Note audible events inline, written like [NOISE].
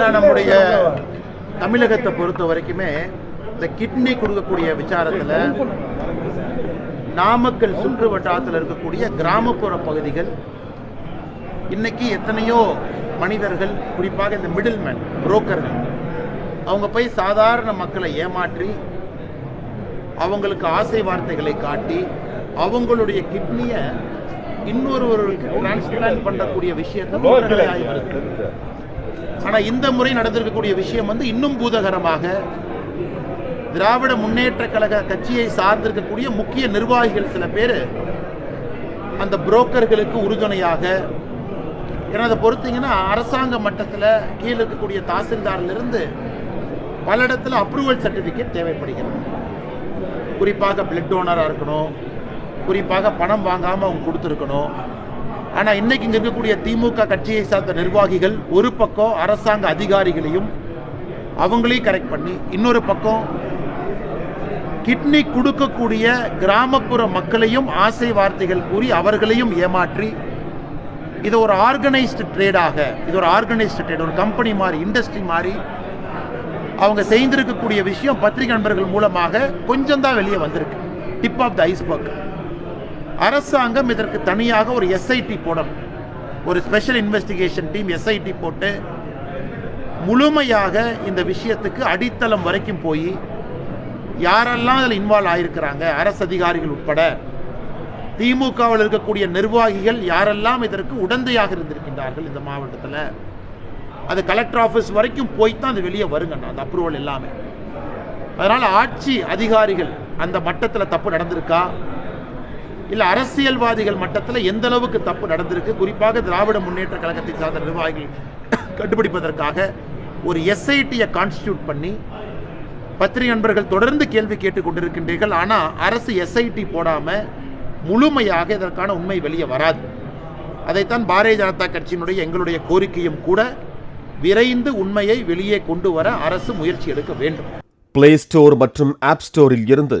ஏன்னா நம்முடைய தமிழகத்தை பொறுத்த வரைக்குமே இந்த கிட்னி கொடுக்கக்கூடிய விசாரத்தில் நாமக்கல் சுற்று வட்டாரத்தில் இருக்கக்கூடிய கிராமப்புற பகுதிகள் இன்னைக்கு எத்தனையோ மனிதர்கள் குறிப்பாக இந்த மிடில் மேன் புரோக்கர்கள் அவங்க போய் சாதாரண மக்களை ஏமாற்றி அவங்களுக்கு ஆசை வார்த்தைகளை காட்டி அவங்களுடைய கிட்னியை இன்னொருவருக்கு டிரான்ஸ்பிளான்ட் பண்ணக்கூடிய விஷயத்தை ஆனால் இந்த முறை நடந்திருக்கக்கூடிய விஷயம் வந்து இன்னும் பூதகரமாக திராவிட முன்னேற்ற கழக கட்சியை சார்ந்திருக்கக்கூடிய முக்கிய நிர்வாகிகள் சில பேர் அந்த புரோக்கர்களுக்கு உறுதுணையாக ஏன்னா அதை பொறுத்தீங்கன்னா அரசாங்க மட்டத்தில் கீழே இருக்கக்கூடிய தாசில்தார்ல இருந்து பல இடத்துல அப்ரூவல் சர்டிஃபிகேட் தேவைப்படுகிறது. குறிப்பாக பிளட் டோனராக இருக்கணும். குறிப்பாக பணம் வாங்காமல் அவங்க கொடுத்துருக்கணும். ஆனால் இன்னைக்கு இங்கே இருக்கக்கூடிய திமுக கட்சியை சார்ந்த நிர்வாகிகள் ஒரு பக்கம் அரசாங்க அதிகாரிகளையும் அவங்களையும் கரெக்ட் பண்ணி இன்னொரு பக்கம் கிட்னி கொடுக்கக்கூடிய கிராமப்புற மக்களையும் ஆசை வார்த்தைகள் கூறி அவர்களையும் ஏமாற்றி இது ஒரு ஆர்கனைஸ்டு ட்ரேடாக இது ஒரு ஆர்கனைஸ்டு ட்ரேட் ஒரு கம்பெனி மாதிரி இண்டஸ்ட்ரி மாதிரி அவங்க செய்திருக்கக்கூடிய விஷயம் பத்திரிகை நண்பர்கள் மூலமாக கொஞ்சம் தான் வெளியே வந்திருக்கு. டிப் ஆஃப் த ஐஸ்பர்க் அரசாங்கம் இதற்கு தனியாக ஒரு எஸ்ஐடி போடணும் ஒரு ஸ்பெஷல் இன்வெஸ்டிகேஷன் டீம் எஸ்ஐடி போட்டு முழுமையாக இந்த விஷயத்துக்கு அடித்தளம் வரைக்கும் போய் யாரெல்லாம் அதில் இன்வால்வ் ஆயிருக்கிறாங்க அரசு அதிகாரிகள் உட்பட திமுகவில் இருக்கக்கூடிய நிர்வாகிகள் யாரெல்லாம் இதற்கு உடந்தையாக இருந்திருக்கின்றார்கள் இந்த மாவட்டத்தில் அது கலெக்டர் ஆஃபீஸ் வரைக்கும் போய் தான் அது வெளியே வருங்கண்ணா அந்த அப்ரூவல் எல்லாமே. அதனால் ஆட்சி அதிகாரிகள் அந்த மட்டத்தில் தப்பு நடந்திருக்கா? இல்லை அரசியல்வாதிகள் மட்டத்தில் எந்த அளவுக்கு தப்பு நடந்திருக்கு? குறிப்பாக திராவிட முன்னேற்ற கழகத்தை சார்ந்த நிர்வாகிகள் [COUGHS] கண்டுபிடிப்பதற்காக ஒரு எஸ்ஐடியை கான்ஸ்டியூட் பண்ணி பத்திரிகை நண்பர்கள் தொடர்ந்து கேள்வி கேட்டுக் கொண்டிருக்கின்றீர்கள். ஆனால் அரசு எஸ்ஐடி போடாமல் முழுமையாக இதற்கான உண்மை வெளியே வராது. அதைத்தான் பாரதிய ஜனதா கட்சியினுடைய எங்களுடைய கோரிக்கையும் கூட விரைந்து உண்மையை வெளியே கொண்டு வர அரசு முயற்சி எடுக்க வேண்டும். பிளே ஸ்டோர் மற்றும் ஆப் ஸ்டோரில் இருந்து